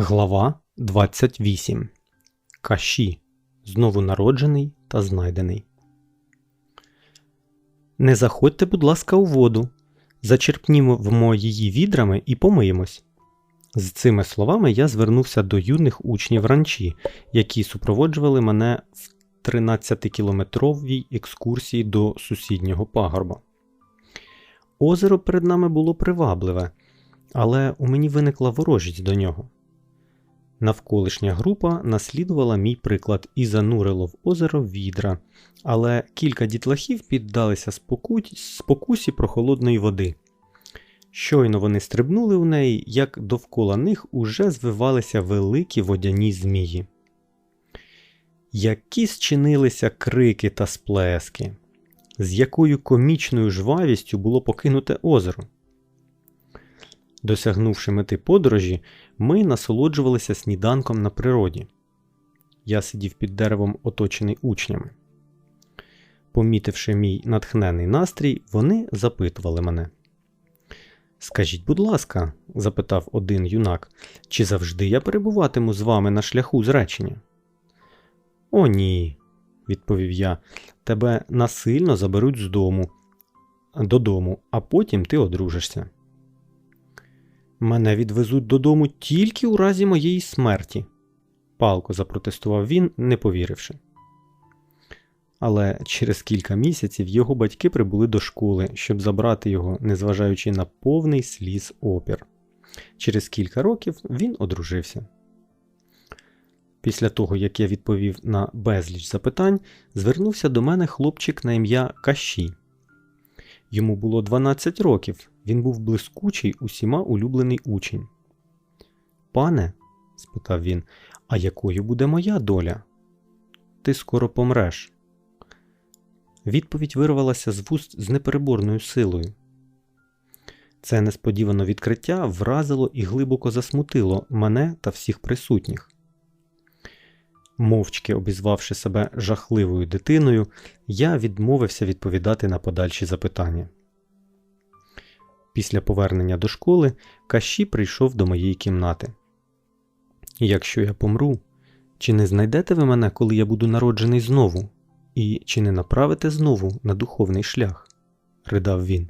Глава 28. Каші. Знову народжений та знайдений. Не заходьте, будь ласка, у воду. Зачерпнімо її відрами і помиємось. З цими словами я звернувся до юних учнів ранчі, які супроводжували мене в 13-кілометровій екскурсії до сусіднього пагорба. Озеро перед нами було привабливе, але у мені виникла ворожість до нього. Навколишня група наслідувала мій приклад і занурило в озеро відра, але кілька дітлахів піддалися спокусі прохолодної води. Щойно вони стрибнули у неї, як довкола них уже звивалися великі водяні змії. Які зчинилися крики та сплески, з якою комічною жвавістю було покинуте озеро. Досягнувши мети подорожі, ми насолоджувалися сніданком на природі. Я сидів під деревом, оточений учнями. Помітивши мій натхнений настрій, вони запитували мене. Скажіть, будь ласка, запитав один юнак, чи завжди я перебуватиму з вами на шляху зречення? О, ні, відповів я, тебе насильно заберуть з дому, додому, а потім ти одружишся. Мене відвезуть додому тільки у разі моєї смерті, палко запротестував він, не повіривши. Але через кілька місяців його батьки прибули до школи, щоб забрати його, незважаючи на повний сліз опір. Через кілька років він одружився. Після того, як я відповів на безліч запитань, звернувся до мене хлопчик на ім'я Каші. Йому було 12 років, він був блискучий, усіма улюблений учень. Пане, спитав він, а якою буде моя доля? Ти скоро помреш. Відповідь вирвалася з вуст з непереборною силою. Це несподіване відкриття вразило і глибоко засмутило мене та всіх присутніх. Мовчки обізвавши себе жахливою дитиною, я відмовився відповідати на подальші запитання. Після повернення до школи Каші прийшов до моєї кімнати. Якщо я помру, чи не знайдете ви мене, коли я буду народжений знову, і чи не направите знову на духовний шлях? ридав він.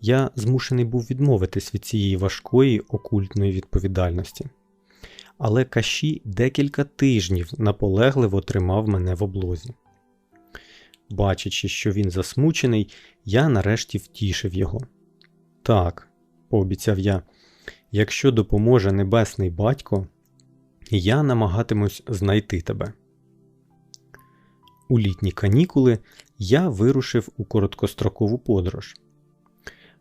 Я змушений був відмовитись від цієї важкої окультної відповідальності. Але Каші декілька тижнів наполегливо тримав мене в облозі. Бачачи, що він засмучений, я нарешті втішив його. Так, пообіцяв я, якщо допоможе Небесний Батько, я намагатимусь знайти тебе. У літні канікули я вирушив у короткострокову подорож.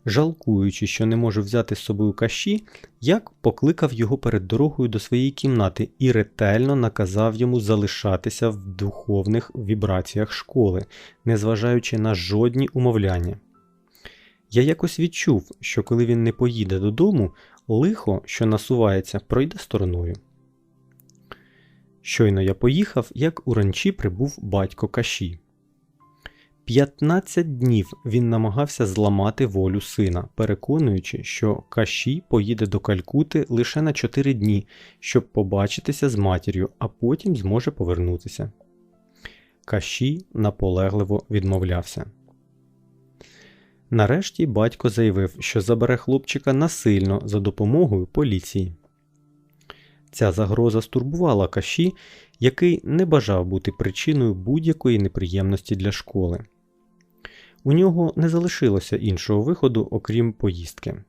Жалкуючи, що не можу взяти з собою каші, я покликав його перед дорогою до своєї кімнати і ретельно наказав йому залишатися в духовних вібраціях школи, незважаючи на жодні умовляння. Я якось відчув, що коли він не поїде додому, лихо, що насувається, пройде стороною. Щойно я поїхав, як уранчі прибув батько каші. 15 днів він намагався зламати волю сина, переконуючи, що Каші поїде до Калькути лише на 4 дні, щоб побачитися з матір'ю, а потім зможе повернутися. Каші наполегливо відмовлявся. Нарешті батько заявив, що забере хлопчика насильно за допомогою поліції. Ця загроза стурбувала Каші, який не бажав бути причиною будь-якої неприємності для школи. У нього не залишилося іншого виходу, окрім поїздки.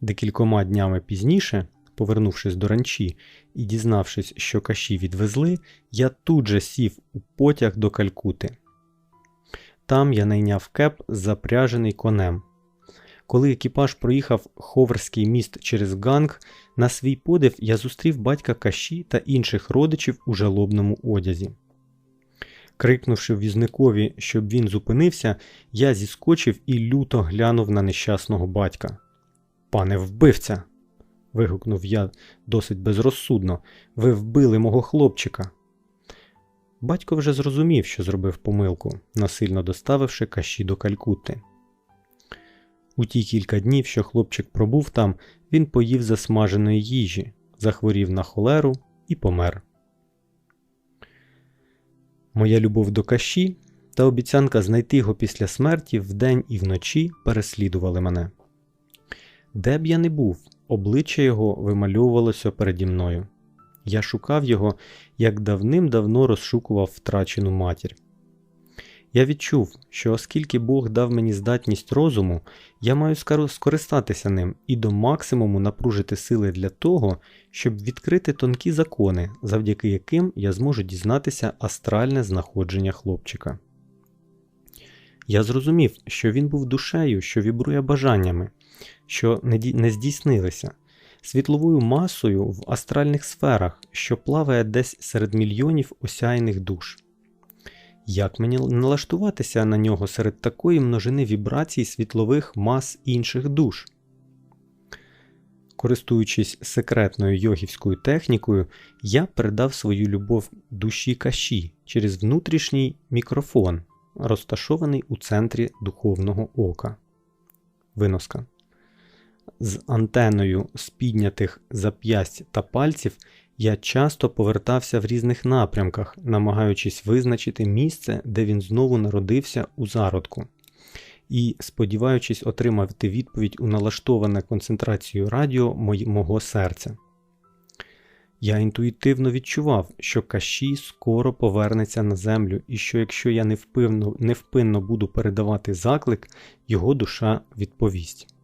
Декількома днями пізніше, повернувшись до ранчі і дізнавшись, що каші відвезли, я тут же сів у потяг до Калькути. Там я найняв кеп, запряжений конем. Коли екіпаж проїхав Ховерський міст через Ганг, на свій подив я зустрів батька каші та інших родичів у жалобному одязі. Крикнувши візникові, щоб він зупинився, я зіскочив і люто глянув на нещасного батька. Пане вбивця. вигукнув я досить безрозсудно. Ви вбили мого хлопчика. Батько вже зрозумів, що зробив помилку, насильно доставивши каші до Калькутти. У ті кілька днів, що хлопчик пробув там, він поїв засмаженої їжі, захворів на холеру і помер. Моя любов до каші та обіцянка знайти його після смерті вдень і вночі переслідували мене. Де б я не був, обличчя його вимальовувалося переді мною. Я шукав його, як давним-давно розшукував втрачену матір. Я відчув, що оскільки Бог дав мені здатність розуму, я маю скористатися ним і до максимуму напружити сили для того, щоб відкрити тонкі закони, завдяки яким я зможу дізнатися астральне знаходження хлопчика. Я зрозумів, що він був душею, що вібрує бажаннями, що не здійснилися, світловою масою в астральних сферах, що плаває десь серед мільйонів осяяних душ. Як мені налаштуватися на нього серед такої множини вібрацій світлових мас інших душ? Користуючись секретною йогівською технікою, я передав свою любов душі каші через внутрішній мікрофон, розташований у центрі духовного ока. Виноска. З антеною з піднятих зап'ясть та пальців я часто повертався в різних напрямках, намагаючись визначити місце, де він знову народився у зародку, і сподіваючись отримати відповідь у налаштоване концентрацією радіо мого серця. Я інтуїтивно відчував, що Каші скоро повернеться на землю, і що якщо я невпинно, невпинно буду передавати заклик, його душа відповість.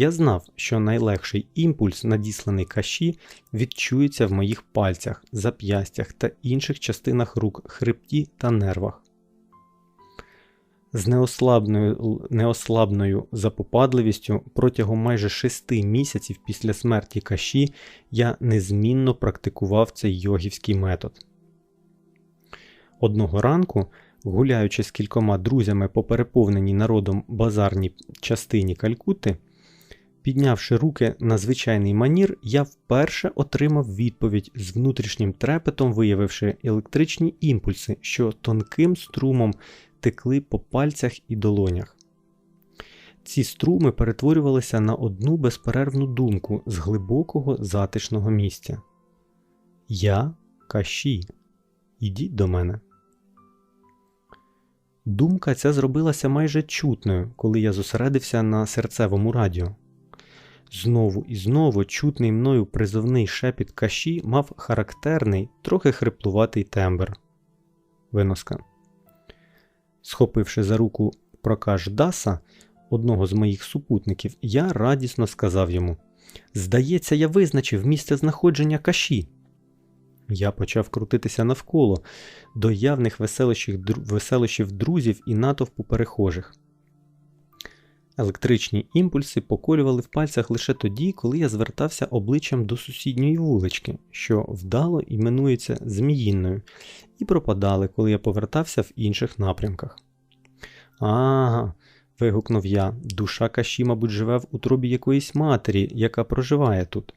Я знав, що найлегший імпульс, надісланий каші, відчується в моїх пальцях, зап'ястях та інших частинах рук, хребті та нервах. З неослабною неослабною запопадливістю протягом майже шести місяців після смерті каші я незмінно практикував цей йогівський метод. Одного ранку, гуляючи з кількома друзями по переповненій народом базарній частині Калькутти, Піднявши руки на звичайний манір, я вперше отримав відповідь з внутрішнім трепетом, виявивши електричні імпульси, що тонким струмом текли по пальцях і долонях. Ці струми перетворювалися на одну безперервну думку з глибокого затишного місця. Я каші, ідіть до мене. Думка ця зробилася майже чутною, коли я зосередився на серцевому радіо. Знову і знову чутний мною призовний шепіт каші мав характерний, трохи хриплуватий тембр. Виноска. Схопивши за руку прокаж Даса, одного з моїх супутників, я радісно сказав йому: Здається, я визначив місце знаходження каші. Я почав крутитися навколо до явних веселощів друзів і натовпу перехожих. Електричні імпульси поколювали в пальцях лише тоді, коли я звертався обличчям до сусідньої вулички, що вдало іменується Зміїнною, і пропадали, коли я повертався в інших напрямках. Ага, вигукнув я, душа каші, мабуть, живе в утробі якоїсь матері, яка проживає тут.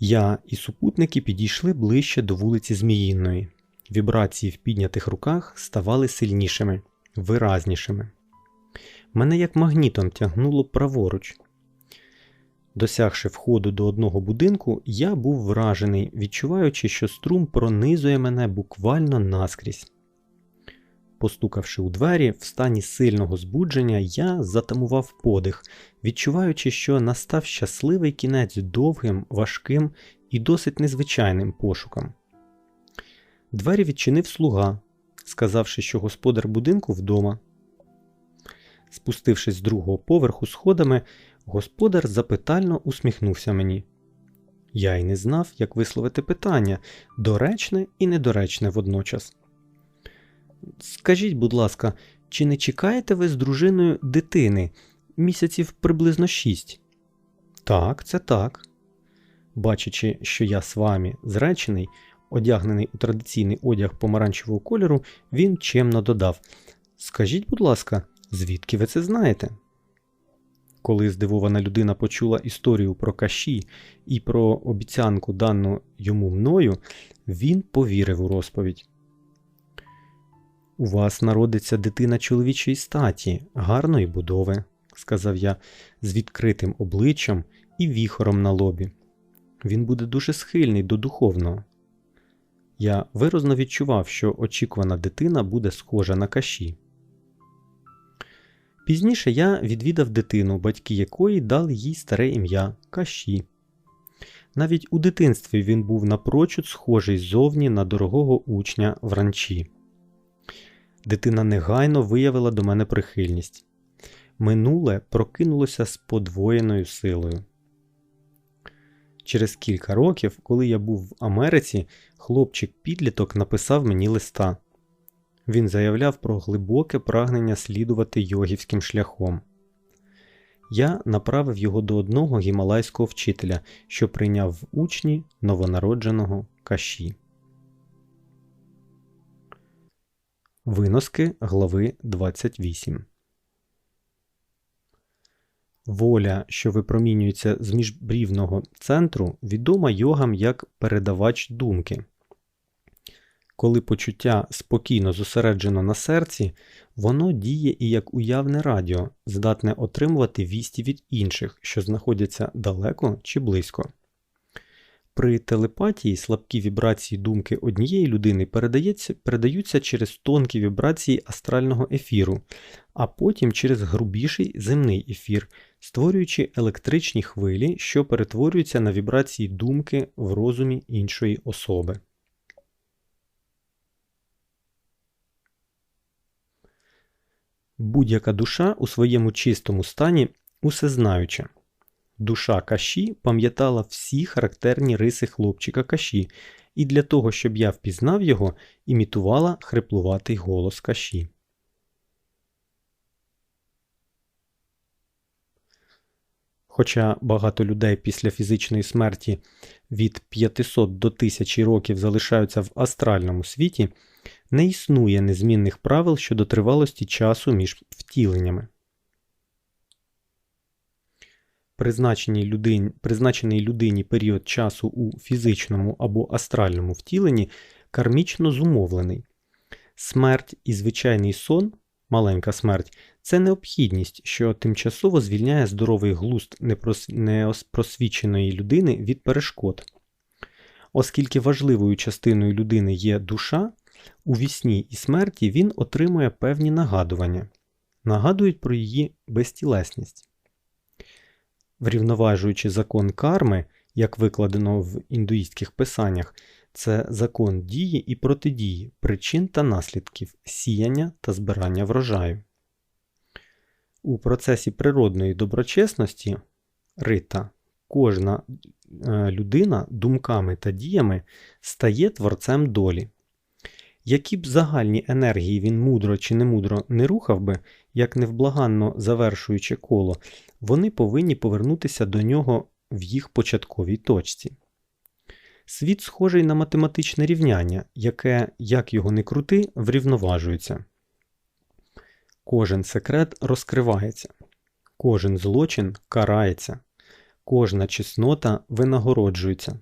Я і супутники підійшли ближче до вулиці Зміїнної. Вібрації в піднятих руках ставали сильнішими, виразнішими. Мене як магнітом тягнуло праворуч. Досягши входу до одного будинку, я був вражений, відчуваючи, що струм пронизує мене буквально наскрізь. Постукавши у двері, в стані сильного збудження, я затамував подих, відчуваючи, що настав щасливий кінець довгим, важким і досить незвичайним пошукам. Двері відчинив слуга, сказавши, що господар будинку вдома. Спустившись з другого поверху сходами, господар запитально усміхнувся мені. Я й не знав, як висловити питання доречне і недоречне водночас. Скажіть, будь ласка, чи не чекаєте ви з дружиною дитини місяців приблизно шість? Так, це так. Бачачи, що я з вами зречений, одягнений у традиційний одяг помаранчевого кольору, він чемно додав: Скажіть, будь ласка, Звідки ви це знаєте? Коли здивована людина почула історію про каші і про обіцянку дану йому мною, він повірив у розповідь. У вас народиться дитина чоловічої статі, гарної будови, сказав я з відкритим обличчям і віхором на лобі. Він буде дуже схильний до духовного. Я виразно відчував, що очікувана дитина буде схожа на каші. Пізніше я відвідав дитину, батьки якої дали їй старе ім'я Каші. Навіть у дитинстві він був напрочуд схожий ззовні на дорогого учня вранчі. Дитина негайно виявила до мене прихильність. Минуле прокинулося з подвоєною силою. Через кілька років, коли я був в Америці, хлопчик-підліток написав мені листа. Він заявляв про глибоке прагнення слідувати йогівським шляхом. Я направив його до одного гімалайського вчителя, що прийняв в учні новонародженого каші. Виноски глави 28 Воля, що випромінюється з міжбрівного центру, відома йогам як передавач думки. Коли почуття спокійно зосереджено на серці, воно діє і як уявне радіо, здатне отримувати вісті від інших, що знаходяться далеко чи близько. При телепатії слабкі вібрації думки однієї людини передаються через тонкі вібрації астрального ефіру, а потім через грубіший земний ефір, створюючи електричні хвилі, що перетворюються на вібрації думки в розумі іншої особи. Будь-яка душа у своєму чистому стані усезнаюча. Душа каші пам'ятала всі характерні риси хлопчика каші, і для того, щоб я впізнав його, імітувала хриплуватий голос каші. Хоча багато людей після фізичної смерті від 500 до 1000 років залишаються в астральному світі, не існує незмінних правил щодо тривалості часу між втіленнями. Призначений людині, призначений людині період часу у фізичному або астральному втіленні кармічно зумовлений. Смерть і звичайний сон, маленька смерть, це необхідність, що тимчасово звільняє здоровий глузд непросвіченої людини від перешкод. Оскільки важливою частиною людини є душа, у вісні і смерті він отримує певні нагадування, нагадують про її безтілесність. Врівноважуючи закон карми, як викладено в індуїстських писаннях, це закон дії і протидії, причин та наслідків, сіяння та збирання врожаю. У процесі природної доброчесності рита кожна е, людина думками та діями стає творцем долі. Які б загальні енергії він мудро чи немудро не рухав би, як невблаганно завершуючи коло, вони повинні повернутися до нього в їх початковій точці. Світ схожий на математичне рівняння, яке, як його не крути, врівноважується. Кожен секрет розкривається, кожен злочин карається, кожна чеснота винагороджується,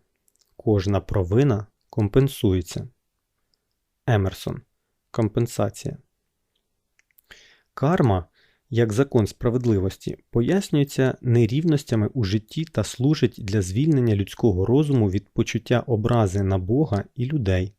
кожна провина компенсується. Емерсон. Компенсація. Карма, як закон справедливості, пояснюється нерівностями у житті та служить для звільнення людського розуму від почуття образи на Бога і людей.